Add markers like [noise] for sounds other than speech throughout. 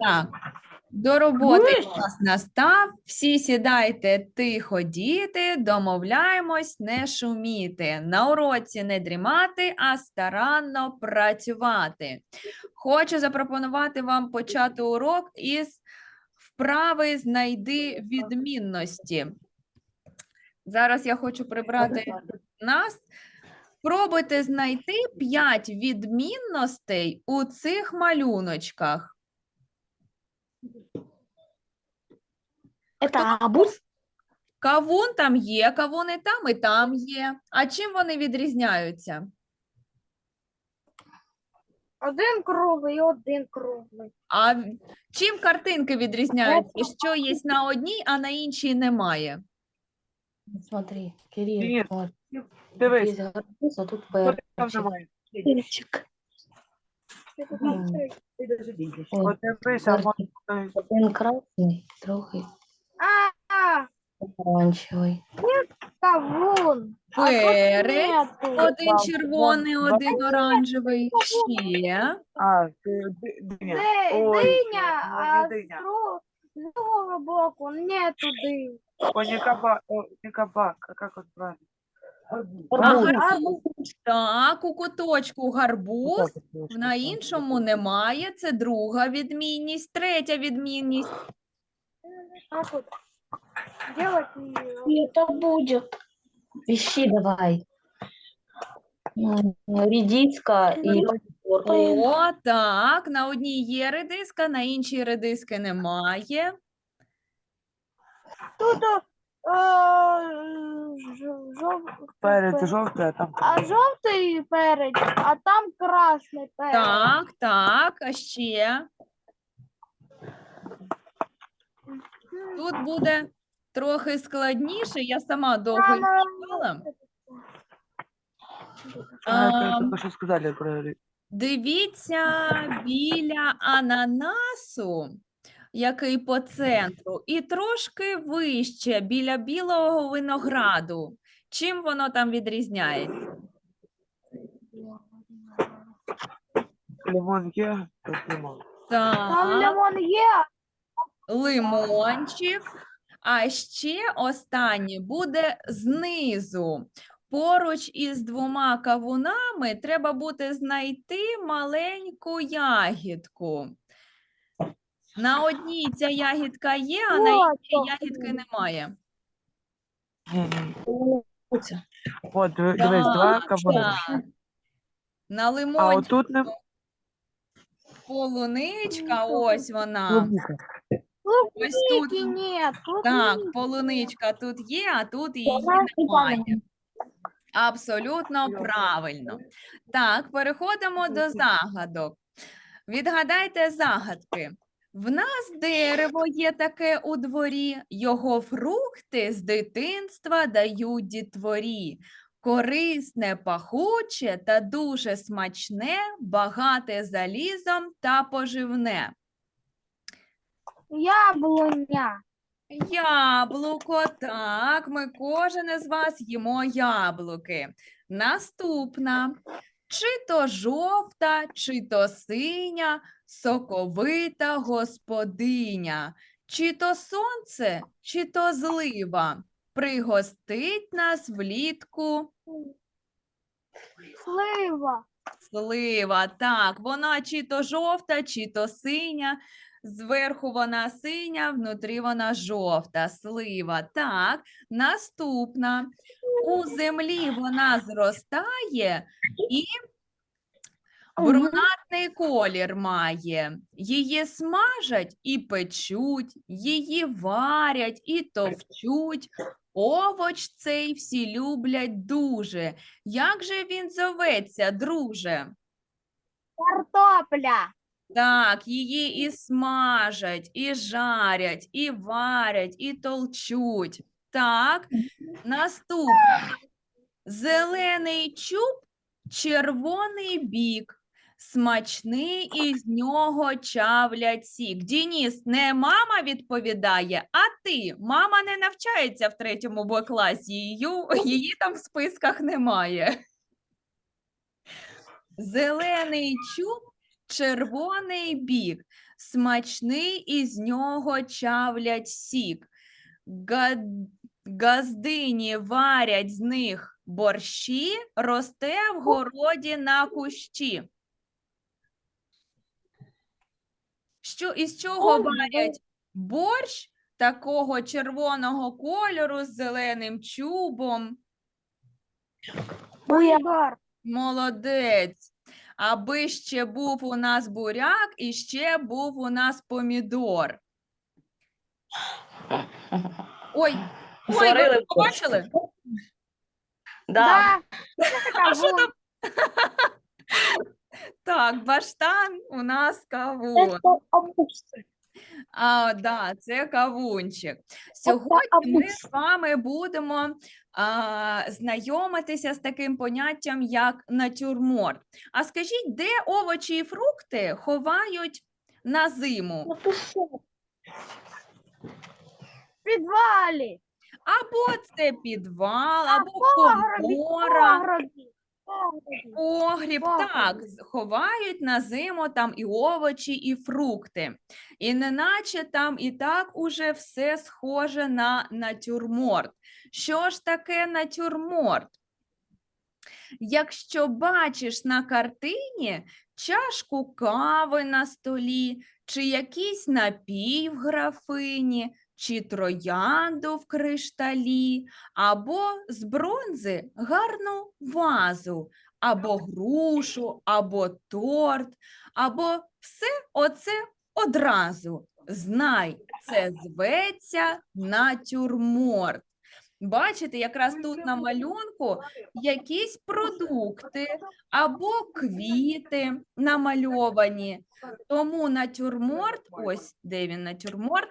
Так, до роботи час настав. Всі сідайте тихо, діти, домовляємось не шуміти. На уроці не дрімати, а старанно працювати. Хочу запропонувати вам почати урок із вправи знайди відмінності. Зараз я хочу прибрати нас. Спробуйте знайти 5 відмінностей у цих малюночках. Это арбуз. Кавун там є, кавун і там, і там є. А чим вони відрізняються? Один круглий, один круглий. А чим картинки відрізняються? Що є на одній, а на іншій немає? Смотри, Кирилл, вот Дивись, здесь арбуз, а тут що там перчик. немає. Перчик. М, От дивись, а перчик. вон- Один красный, другой А, кавун. Перець, один червоний, один оранжевий. Ще. А, ди- диня. Ди- Ой, Диня, а не з диня. друг- з другого боку нету динь. О, не кабак, не кабак, а как он правильно? А Арбуз. гарбуз? Так, у куточку гарбуз, на іншому немає. Це друга відмінність. Третя відмінність. Как вот делать её? Это будет. Ищи давай. М, Редиска и помидор. О, так, на одній є редиска, на іншій редиски немає. Тут э, ж- жов- Перед жовтий, а там а жовтий перець, а там красний перець. Так, так, а ще. Тут буде трохи складніше, я сама довго не читала. А, ри- Дивіться біля ананасу, який по центру, і трошки вище біля білого винограду. Чим воно там відрізняється? лимон є, тут лимон. Там лимон є, лимончик. А ще останнє буде знизу. Поруч із двома кавунами треба буде знайти маленьку ягідку. На одній ця ягідка є, а на іншій ягідки немає. От, дивись, два Так, так. На А лимончику отут не полуничка, ось вона. клубніка. Ось тут. нет. Так, полуничка тут є, а тут її немає. Абсолютно правильно. Так, переходимо до загадок. Відгадайте загадки. В нас дерево є таке у дворі, його фрукти з дитинства дають дітворі. Корисне, пахуче та дуже смачне, багате залізом та поживне. Яблуня. Яблуко, так, ми кожен із вас їмо яблуки. Наступна. Чи то жовта, чи то синя, соковита господиня, чи то сонце, чи то злива, пригостить нас влітку Слива. Слива, так, вона чи то жовта, чи то синя. Зверху вона синя, внутрі вона жовта, слива. Так, наступна. У землі вона зростає і брунатний колір має. Її смажать і печуть, її варять і товчуть. Овоч цей всі люблять дуже. Як же він зоветься, друже? Картопля. Так, її і смажать, і жарять, і варять, і толчуть. Так, наступне. Зелений чуб, червоний бік. Смачний із нього чавлять сік. Дініс, не мама відповідає, а ти. Мама не навчається в третьому Б класі, її, її там в списках немає. Зелений чуб, червоний бік, смачний із нього чавлять сік. Га- Газдині варять з них борщі, росте в городі на кущі. Що, із чого варять борщ такого червоного кольору з зеленим чубом? Молодець. Аби ще був у нас буряк і ще був у нас помідор. Ой, ой, ви побачили? Да. А що там? [laughs] Так, баштан у нас кавун. А, да, це кавунчик. Сьогодні ми з вами будемо а, знайомитися з таким поняттям, як натюрморт. А скажіть, де овочі і фрукти ховають на зиму? Підвалі. Або це підвал, або Погребі, комора. погребі. Погріб, так, ховають на зиму там і овочі, і фрукти. І неначе там і так уже все схоже на натюрморт. Що ж таке натюрморт? Якщо бачиш на картині чашку кави на столі, чи якийсь напій в графині, чи троянду в кришталі, або з бронзи гарну вазу, або грушу, або торт, або все оце одразу. Знай, це зветься натюрморт. Бачите, якраз тут на малюнку якісь продукти або квіти намальовані. Тому натюрморт, ось де він натюрморт,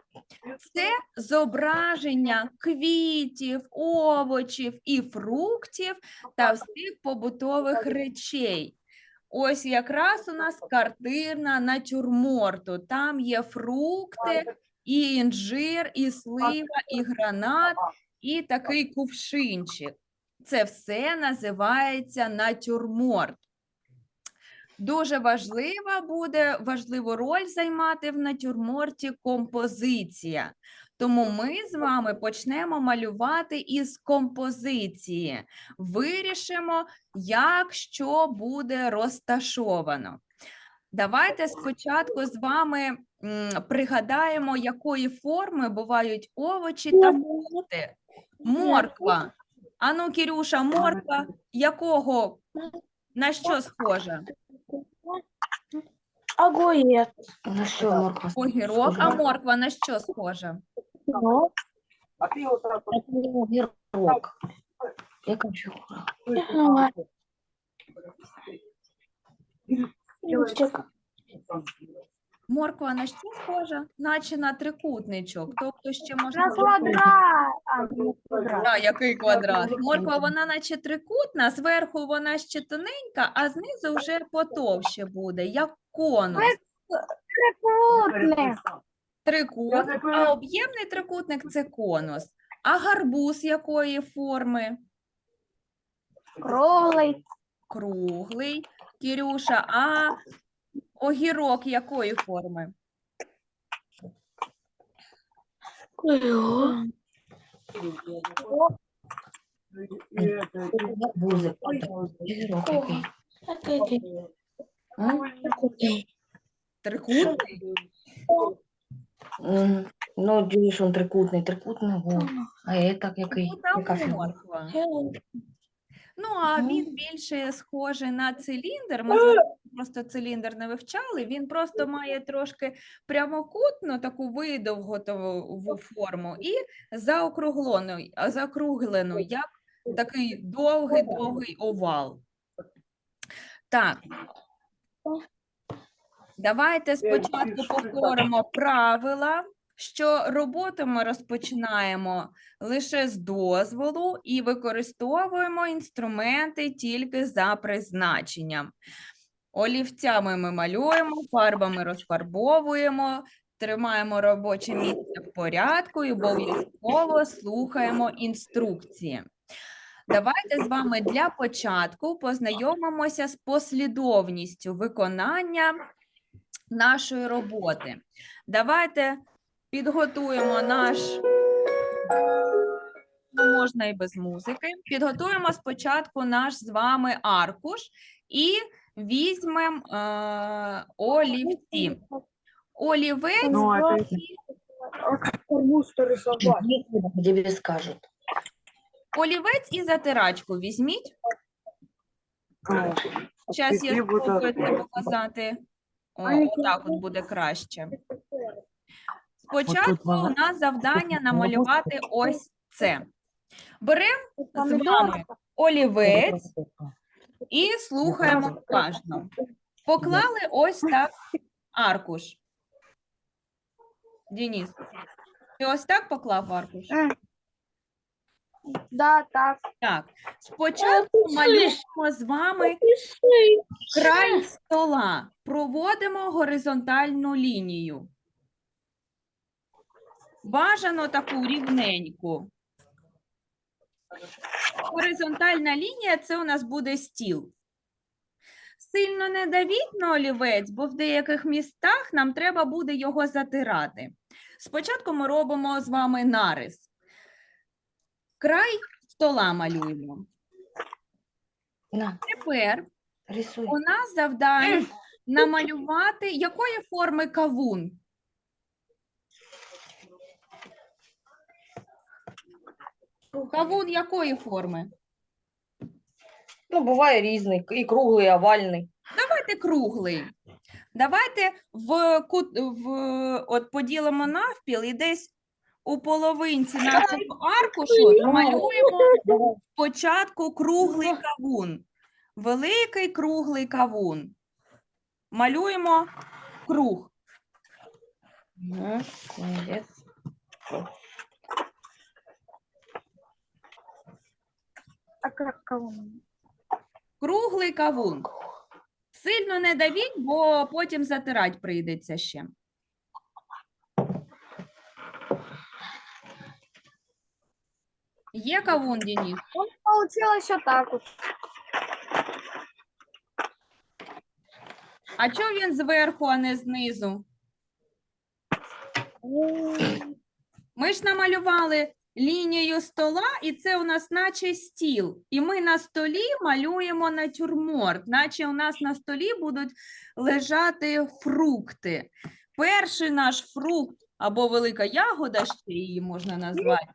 це зображення квітів, овочів і фруктів та всіх побутових речей. Ось якраз у нас картина натюрморту. Там є фрукти, і інжир, і слива, і гранат, і такий кувшинчик. Це все називається натюрморт. Дуже важлива буде важливу роль займати в натюрморті композиція. Тому ми з вами почнемо малювати із композиції. Вирішимо, як що буде розташовано. Давайте спочатку з вами пригадаємо, якої форми бувають овочі та фрукти. Морква. Ану, Кірюша, морква якого? На що схожа? Огурец. На що морква? Огірок, а морква на що схожа? Ну, це не огірок. Яка ще хора? Морква на що схожа? Наче на трикутничок. Тобто ще можна На квадрат. А. Да, який квадрат? Морква, вона наче трикутна, зверху вона ще тоненька, а знизу вже потовще буде, як конус. Трикутник. Трикутник, а об'ємний трикутник це конус. А гарбуз якої форми? Круглий. Круглий. Кірюша, а огірок якої форми? Трикутний? Ну, дивиш, он трикутний, трикутний гол. А є так який? Ну, морква. Ну, а він більше схожий на циліндр. Ми з вами просто циліндр не вивчали. Він просто має трошки прямокутну таку видовготову форму і заокруглену, заокруглену, як такий довгий-довгий овал. Так. Давайте спочатку повторимо правила, що роботу ми розпочинаємо лише з дозволу і використовуємо інструменти тільки за призначенням. Олівцями ми малюємо, фарбами розфарбовуємо, тримаємо робоче місце в порядку і обов'язково слухаємо інструкції. Давайте з вами для початку познайомимося з послідовністю виконання нашої роботи. Давайте підготуємо наш. Ну, можна і без музики. Підготуємо спочатку наш з вами аркуш і візьмемо е, олівці. Олівець Ну, а ты... Арбуз рисовать. Тебе скажут. Олівець і затирачку візьміть. ну, Зараз я будуть спробую це показати. О, отак от буде краще. Спочатку у нас завдання намалювати ось це. Беремо з вами олівець і слухаємо уважно. Поклали ось так аркуш. Дініс, ти ось так поклав аркуш? Да, так. Так. Спочатку малюємо з вами край стола. Проводимо горизонтальну лінію. Бажано таку рівненьку. Горизонтальна лінія це у нас буде стіл. Сильно не давіть на олівець, бо в деяких містах нам треба буде його затирати. Спочатку ми робимо з вами нарис. Край стола малюємо. На, Тепер рисуй. у нас завдання [clears throat] намалювати якої форми кавун? Кавун якої форми? Ну, буває різний, і круглий, і овальний. Давайте круглий. Давайте в, кут, в от поділимо навпіл і десь у половинці нашого аркушу намалюємо спочатку круглий кавун. Великий круглий кавун. Малюємо круг. Молодець. А кого? Круглий кавун. Сильно не давіть, бо потім затирати прийдеться ще. Є кавун? Он получилось вот так вот. А чого він зверху, а не знизу? Ми ж намалювали лінію стола, і це у нас наче стіл. І ми на столі малюємо натюрморт, наче у нас на столі будуть лежати фрукти. Перший наш фрукт або велика ягода, ще її можна назвати,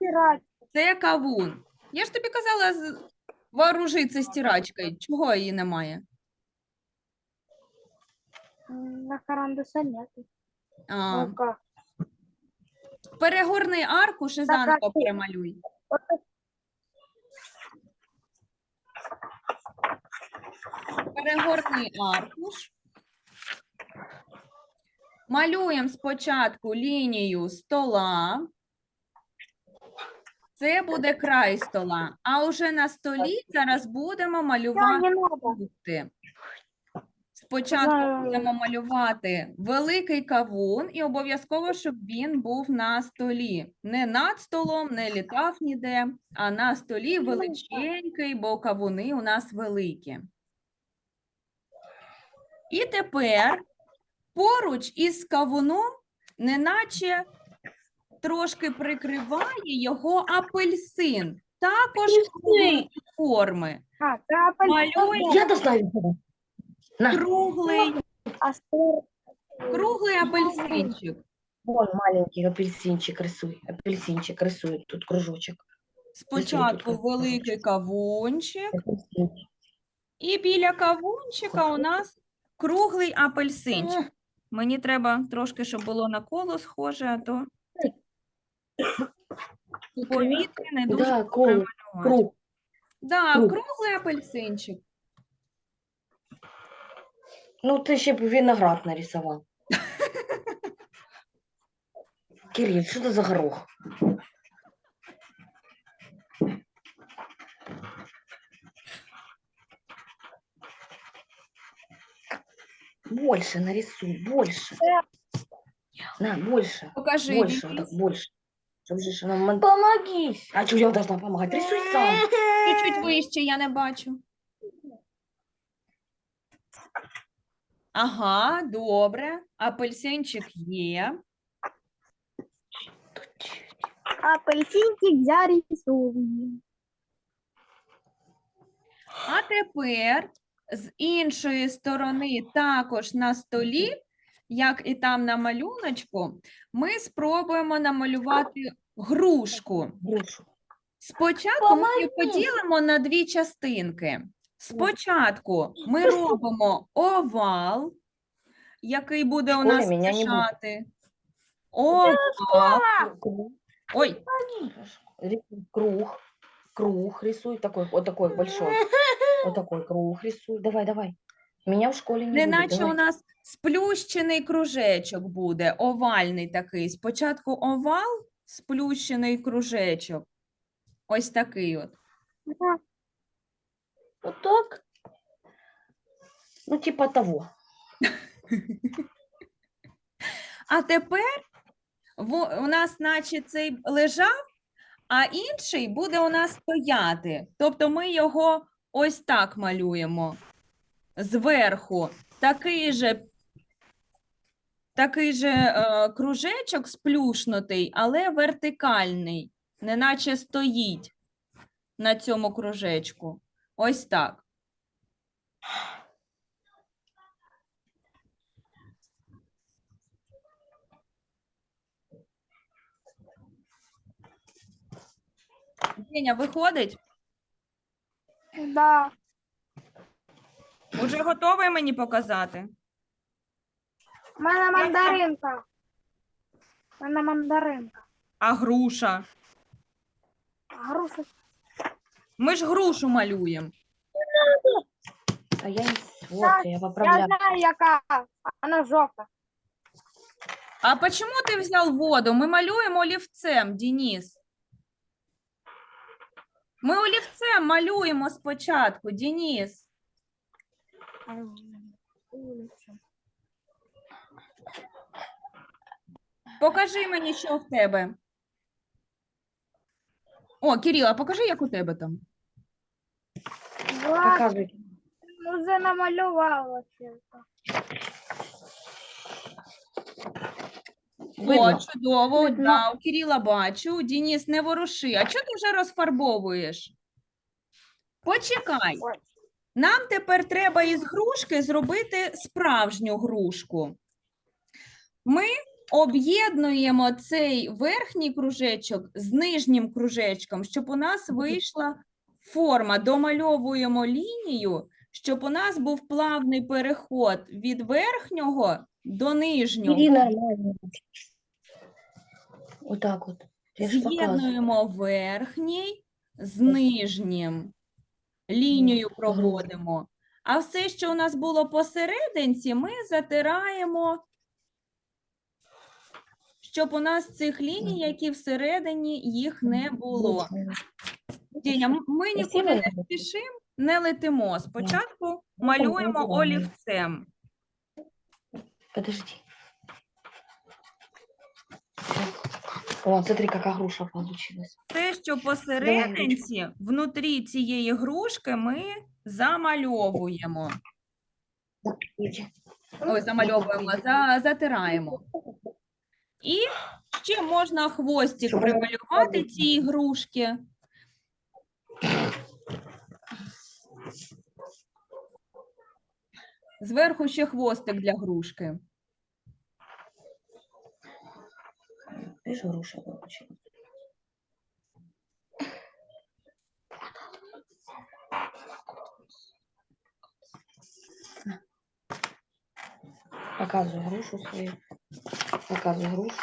це кавун. Я ж тобі казала, вооружиться стирачкою. Чого її немає? На карандаше нет. А? Перегорни аркуш і заново перемалюй. Вот так. Перегорни аркуш. Малюємо спочатку лінію стола. Це буде край стола. А вже на столі зараз будемо малювати. Спочатку будемо малювати великий кавун, і обов'язково, щоб він був на столі. Не над столом, не літав ніде, а на столі величенький, бо кавуни у нас великі. І тепер поруч із кавуном, неначе трошки прикриває його апельсин, також круглої форми. А, капель. Малюй. Я. На, Круглий, А круглий апельсинчик. вон маленький апельсинчик рисуй. Апельсинчик рисуй. Тут кружочек. Спочатку великий кавунчик, Апельсинчик. і біля кавунчика у нас круглий апельсинчик. Мені треба трошки, щоб було на коло схоже, а то повітря не дуже Да, коло, круг. Да, круг. круглий апельсинчик. Ну, ти ще б виноград нарисував. [laughs] Кирилл, що це за горох? Больше нарисуй, больше. На, больше. Покажи. Больше, вот так, больше. Чтобы же ж она мон- Помоги. А что я должна помогать? Рисуй сам. Чуть-чуть вище, я не бачу. Ага, добре. Апельсинчик є. Апельсинчик зарисований. А тепер з іншої сторони, також на столі, як і там на малюночку, ми спробуємо намалювати грушку. Спочатку ми її поділимо на дві частинки. Спочатку ми [laughs] робимо овал, який буде у нас мене не буде. лежати. Овал. Ой, Рисуй Круг. Круг рисуй. Такой, вот такой большой. [laughs] Вот такой круг рисуй. Давай, давай. Меня в школе не будет. неначе у давай. нас сплющений кружечок буде, овальний такий. Спочатку овал, сплющений кружечок. Ось такий от. Вот так. Ну, типа того. А тепер у нас, наче цей лежав, а інший буде у нас стояти. Тобто ми його ось так малюємо зверху. Такий же, такий же е, кружечок сплюшнутий, але вертикальний, неначе стоїть на цьому кружечку. Ось так. Деня, виходить? Да. Уже готовий мені показати? У мене мандаринка. У мене мандаринка. А груша? Груша. Ми ж грушу малюємо. А я не... Вот, я Я поправляю. знаю, яка. Вона жовта. А почему ти взяв воду? Ми малюємо олівцем, Денис. Ми олівцем малюємо спочатку, Денис. Покажи мені, що в тебе. О, Кирила, покажи, як у тебе там. Влад, Показывай. вже намалювала це. О, Видно? чудово, да, у Кирила бачу. Денис, не воруши. А чого ти вже розфарбовуєш? Почекай. Ой. Нам тепер треба із грушки зробити справжню грушку. Ми об'єднуємо цей верхній кружечок з нижнім кружечком, щоб у нас вийшла форма. Домальовуємо лінію, щоб у нас був плавний переход від верхнього до нижнього. Бери нормально. Вот так вот. Я ж показываю. З'єднуємо верхній з нижнім. Лінію проводимо. А все, що у нас було посерединці, ми затираємо, щоб у нас цих ліній, які всередині, їх не було. Деня, м- ми нікуди не спішимо, не летимо. Спочатку малюємо олівцем. Подожди. О, смотри, какая груша получилась. Те, що посерединці, внутрі цієї грушки ми замальовуємо. Ой, замальовуємо, за, затираємо. І ще можна хвостик прималювати виходила. цій грушки. Зверху ще хвостик для грушки. Груша получилась. Показывай грушу свою. Показывай грушу.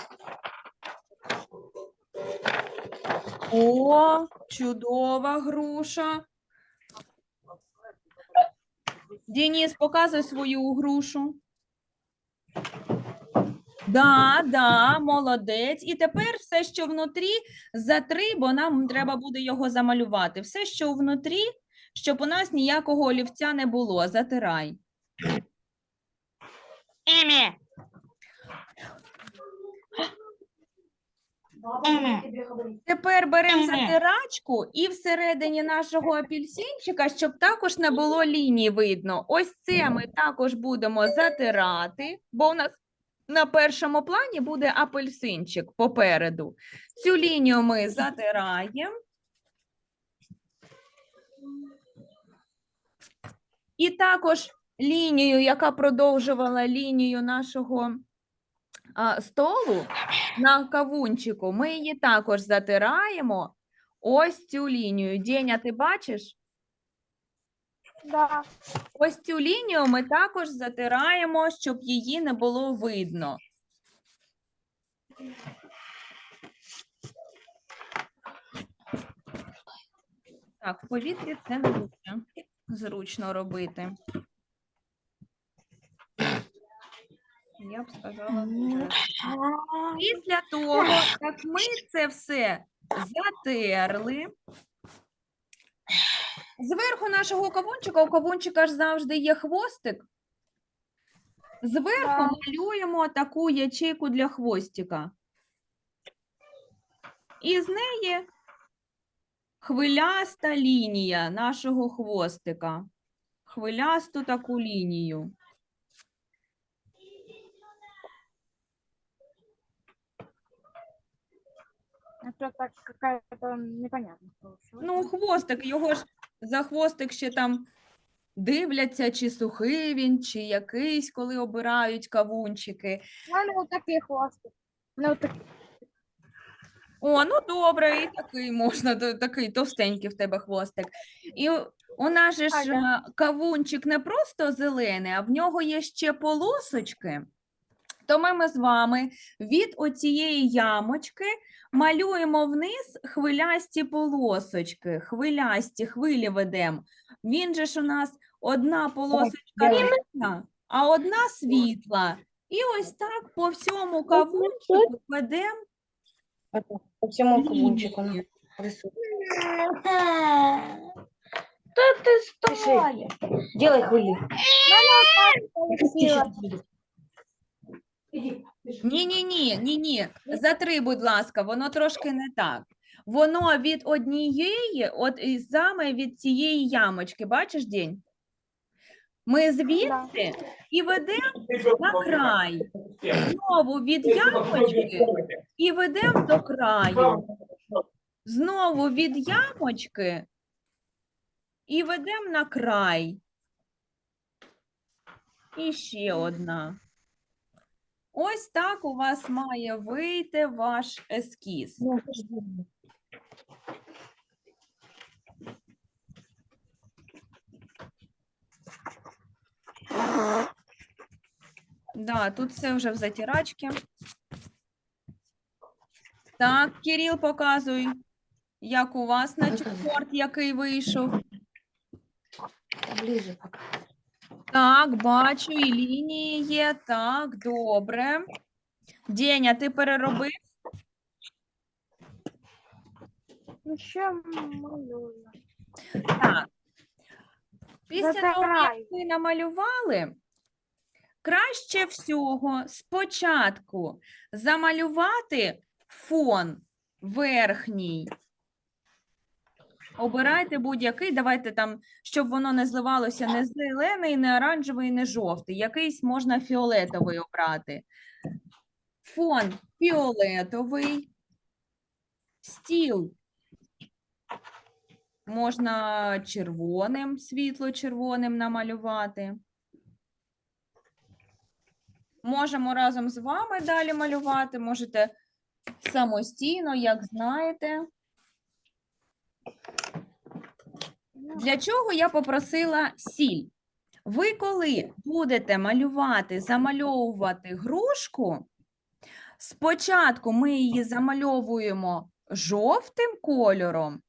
О, чудова груша. Денис, показуй свою грушу. Да, да, молодець. І тепер все, що внутрі, затри, бо нам треба буде його замалювати. Все, що внутрі, щоб у нас ніякого олівця не було. Затирай. Тепер беремо затирачку і всередині нашого апельсинчика, щоб також не було ліній видно. Ось це ми також будемо затирати, бо у нас на першому плані буде апельсинчик попереду. Цю лінію ми затираємо. І також лінію, яка продовжувала лінію нашого столу на кавунчику, ми її також затираємо. Ось цю лінію. Деня, ти бачиш? Да. Ось цю лінію ми також затираємо, щоб її не було видно. Так, в повітрі це дуже зручно робити. Я б сказала, дуже. Після того, як ми це все затерли, зверху нашого кавунчика, у кавунчика ж завжди є хвостик. Зверху Да. малюємо таку ячейку для хвостика. І з неї хвиляста лінія нашого хвостика. Хвилясту таку лінію. Это так какая-то непонятно получилось. Ну, хвостик, його ж за хвостик ще там дивляться, чи сухий він, чи якийсь, коли обирають кавунчики. У мене вот такий хвостик. Ну, такий. О, ну добре, і такий можна, то- такий товстенький в тебе хвостик. І у- у нас же ж Ага. е, кавунчик не просто зелений, а в нього є ще полосочки. Тому ми з вами від оцієї ямочки малюємо вниз хвилясті полосочки, хвилясті хвилі ведемо. Він же ж у нас одна полосочка темна, а одна світла. І ось так по всьому кавунчику ведемо По всему кавунчику. Та ти Пиши. Делай хвили. Получилось. Ні, ні, ні, ні, ні. Затри, будь ласка, воно трошки не так. Воно від однієї, от і саме від цієї ямочки, бачиш, день? Ми звідси і ведемо на край. Знову від ямочки і ведемо до краю. Знову від ямочки і ведемо на край. І ще одна. Ось так у вас має вийти ваш ескіз. Ну. Да, тут все вже в затирачці. Так, Кирил, показуй, як у вас натюрморт, який вийшов. Ближе пока. Так, бачу, і лінії є. Так, добре. Деня, ти переробив? Ну, ще малюю. Так. Після того, як ви намалювали, краще всього спочатку замалювати фон верхній. Обирайте будь-який, давайте там, щоб воно не зливалося не зелений, не оранжевий, не жовтий. Якийсь можна фіолетовий обрати. Фон фіолетовий, стіл можна червоним, світло-червоним намалювати. Можемо разом з вами далі малювати, можете самостійно, як знаєте. Для чого я попросила сіль? Ви коли будете малювати, замальовувати грушку, спочатку ми її замальовуємо жовтим кольором,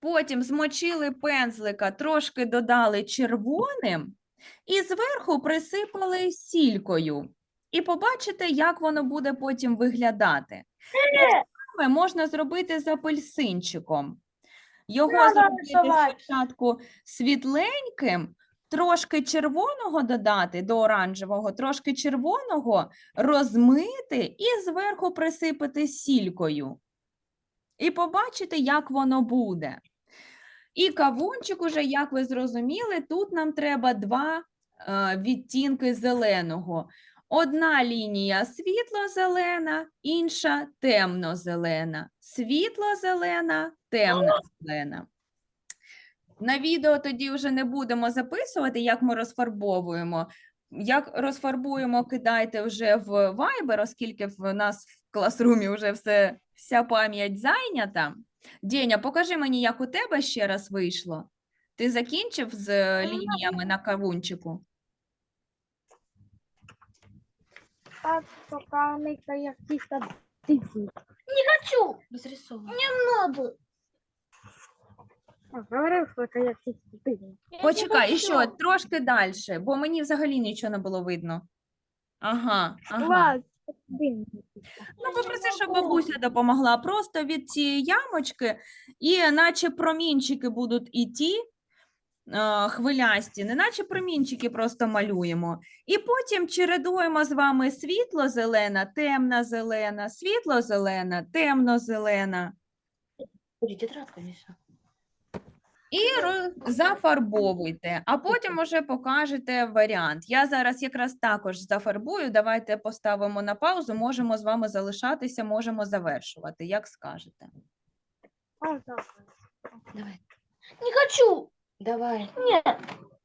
потім змочили пензлика, трошки додали червоним і зверху присипали сількою. І побачите, як воно буде потім виглядати. Можна зробити з апельсинчиком. Його зробити спочатку світленьким, трошки червоного додати до оранжевого, трошки червоного розмити і зверху присипати сількою. І побачите, як воно буде. І кавунчик уже, як ви зрозуміли, тут нам треба два е, відтінки зеленого. Одна лінія світло-зелена, інша темно-зелена. Світло-зелена, темно-зелена. На відео тоді вже не будемо записувати, як ми розфарбовуємо. Як розфарбуємо, кидайте вже в Viber, оскільки в нас в класрумі вже все, вся пам'ять зайнята. Деня, покажи мені, як у тебе ще раз вийшло. Ти закінчив з е, лініями на кавунчику? Так, пока не каких-то цифр. Хочу. Разрисовывай. Надо. Почекай, і що, трошки далі, бо мені взагалі нічого не було видно. Ага, ага. Ну, попроси, щоб бабуся допомогла. Просто від цієї ямочки, і наче промінчики будуть і ті е, хвилясті, не наче промінчики просто малюємо. І потім чередуємо з вами світло-зелена, темна-зелена, світло-зелена, темно-зелена. Ой, тетрадка конечно. І зафарбовуйте, а потім уже покажете варіант. Я зараз якраз також зафарбую. Давайте поставимо на паузу. Можемо з вами залишатися, можемо завершувати, як скажете. Давай. Не хочу. Давай. Нет.